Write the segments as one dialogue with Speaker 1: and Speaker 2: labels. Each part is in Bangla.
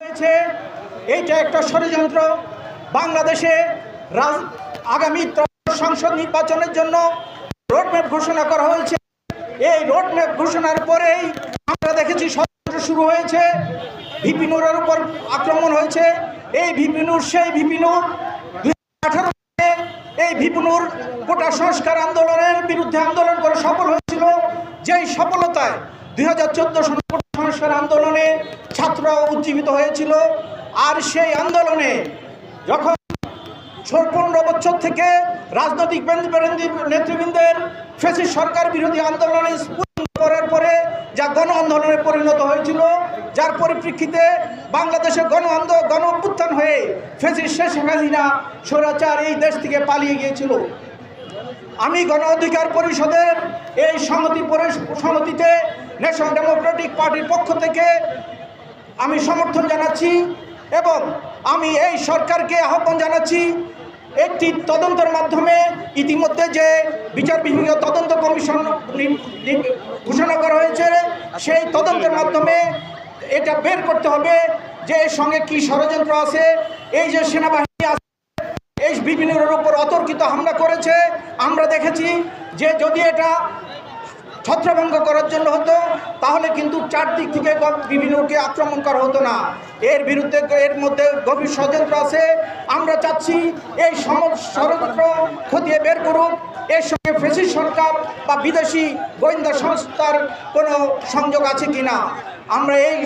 Speaker 1: হয়েছে। এইটা একটা ষড়যন্ত্র। বাংলাদেশে আগামী সংসদ নির্বাচনের জন্য রোডম্যাপ ঘোষণা করা হয়েছে। এই রোডম্যাপ ঘোষণার পরেই আমরা দেখেছি ষড়যন্ত্র শুরু হয়েছে। ভিপিনুরের উপর আক্রমণ হয়েছে। এই ভিপিনুর সেই ভিপিনুর দুই আঠারো এই ভিপুনুর কোটা সংস্কার আন্দোলনের বিরুদ্ধে আন্দোলন করে সফল হয়েছিল। যেই সফলতায় দুই হাজার চোদ্দ ছাত্ররা উজ্জীবিত হয়েছিল। আর সেই আন্দোলনে যখন পনেরো বছর থেকে রাজনৈতিক নেতৃবৃন্দের ফেসিস সরকার বিরোধী আন্দোলনে করার পরে যা গণ আন্দোলনে পরিণত হয়েছিল, যার পরিপ্রেক্ষিতে বাংলাদেশে গণ আন্দো গণ অভ্যুত্থান হয়ে ফেসিস শেষ হাসিনা স্বৈরাচার এই দেশ থেকে পালিয়ে গিয়েছিল। আমি গণ অধিকার পরিষদের এই সংহতি পরি- সংহতিতে ন্যাশনাল ডেমোক্রেটিক পার্টির পক্ষ থেকে আমি সমর্থন জানাচ্ছি এবং আমি এই সরকারকে আহ্বান জানাচ্ছি, একটি তদন্তের মাধ্যমে ইতিমধ্যে যে বিচার বিভাগীয় তদন্ত কমিশন ঘোষণা করা হয়েছে, সেই তদন্তের মাধ্যমে এটা বের করতে হবে যে এর সঙ্গে কি ষড়যন্ত্র আছে। এই যে সেনাবাহিনী আছে, এই বিভিন্নের উপর অতর্কিত হামলা করেছে, আমরা দেখেছি যে যদি এটা ছত্রভঙ্গ করার জন্য হতো, তাহলে কিন্তু চারদিক থেকে বিভিন্নকে আক্রমণ করা হতো না। এর বিরুদ্ধে এর মধ্যে গভীর ষড়যন্ত্র আছে। আমরা চাচ্ছি এই ষড়যন্ত্র খতিয়ে বের করুক। এর সঙ্গে ফেসিস সরকার বা বিদেশি গোয়েন্দা সংস্থার কোনো সংযোগ আছে কি না আমরা এই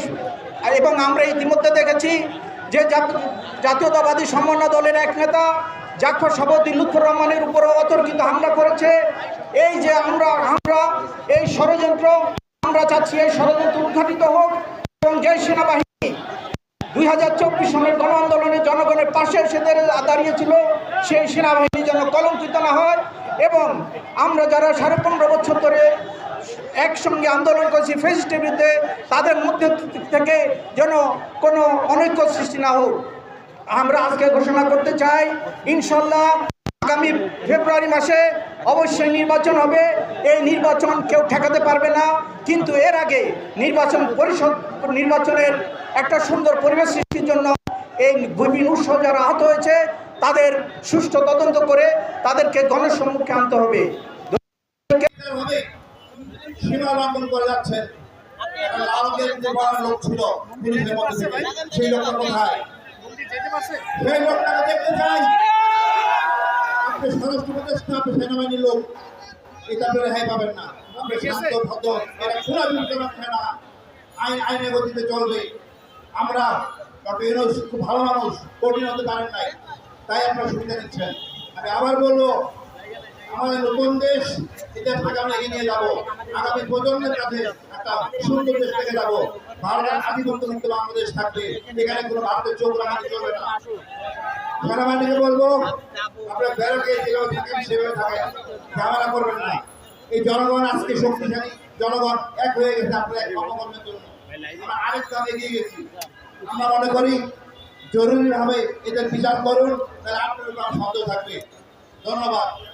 Speaker 1: এবং আমরা ইতিমধ্যে দেখেছি যে জাতীয়তাবাদী সমন্বয় দলের এক নেতা জাফর সভাপতি লুৎফর রহমানের উপরও অতর্কিত হামলা করেছে। এই যে আমরা আমরা এই ষড়যন্ত্র, আমরা চাচ্ছি এই ষড়যন্ত্র উদ্ঘাটিত হোক এবং যে সেনাবাহিনী দুই হাজার চব্বিশ সালের গণ আন্দোলনে জনগণের পাশে এসে দাঁড়িয়ে- দাঁড়িয়েছিল, সেই সেনাবাহিনী যেন কলঙ্কিত না হয় এবং আমরা যারা সাড়ে পনেরো বছর ধরে একসঙ্গে আন্দোলন করেছি ফেসিস্টের বিরুদ্ধে তাদের মধ্যে থেকে যেন কোনো অনৈক্য সৃষ্টি না হোক। আমরা আজকে ঘোষণা করতে চাই, ইনশাল্লাহ আগামী ফেব্রুয়ারি মাসে অবশ্যই নির্বাচন হবে। এই নির্বাচন কেউ ঠেকাতে পারবে না, কিন্তু এর আগে নির্বাচন পরিষদ, নির্বাচনের একটা সুন্দর পরিবেশ সৃষ্টির জন্য এই বিভিন্ন উৎসব যারা আহত হয়েছে, তাদের সুষ্ঠু তদন্ত করে তাদেরকে গণসম্মুখে আনতে হবে।
Speaker 2: সেই কোথায়? সেই লোকটাকে দেখতে চাই। আপনি স্বরাষ্ট্র উপদেষ্টা আপনি সেনাবাহিনীর লোক। এটা আপনি রেহাই পাবেন না। আপনি শান্ত ভদ্র এটা খোলা বিরুদ্ধে রাখছে না? আইন আইনের গতিতে চলবে। আমরা ডক্টর ইউনুস খুব ভালো মানুষ কঠিন হতে পারেন নাই। তাই আপনারা সুবিধা নিচ্ছেন। আমি আবার বলব আমাদের নতুন দেশ এটা আগামী এগিয়ে নিয়ে যাব। আগামী প্রজন্মের কাছে একটা সুন্দর দেশ থেকে যাব। ভারতের আধিপত্য মুক্ত বাংলাদেশ থাকবে। এখানে কোনো ভারতের চোখ রাখাতে চলবে না। সেনাবাহিনীকে বলব, আপনারা ব্যারকে যেভাবে থাকেন, সেভাবে ঝামেলা করবেন না। এই জনগণ আজকে শক্তিশালী। জনগণ এক হয়ে গেছে আপনারা জন্য। আমরা আরেক এগিয়ে গেছি। আমরা মনে করি, জরুরিভাবে এদের বিচার করুন, তাহলে আপনার সন্দেহ থাকবে। ধন্যবাদ।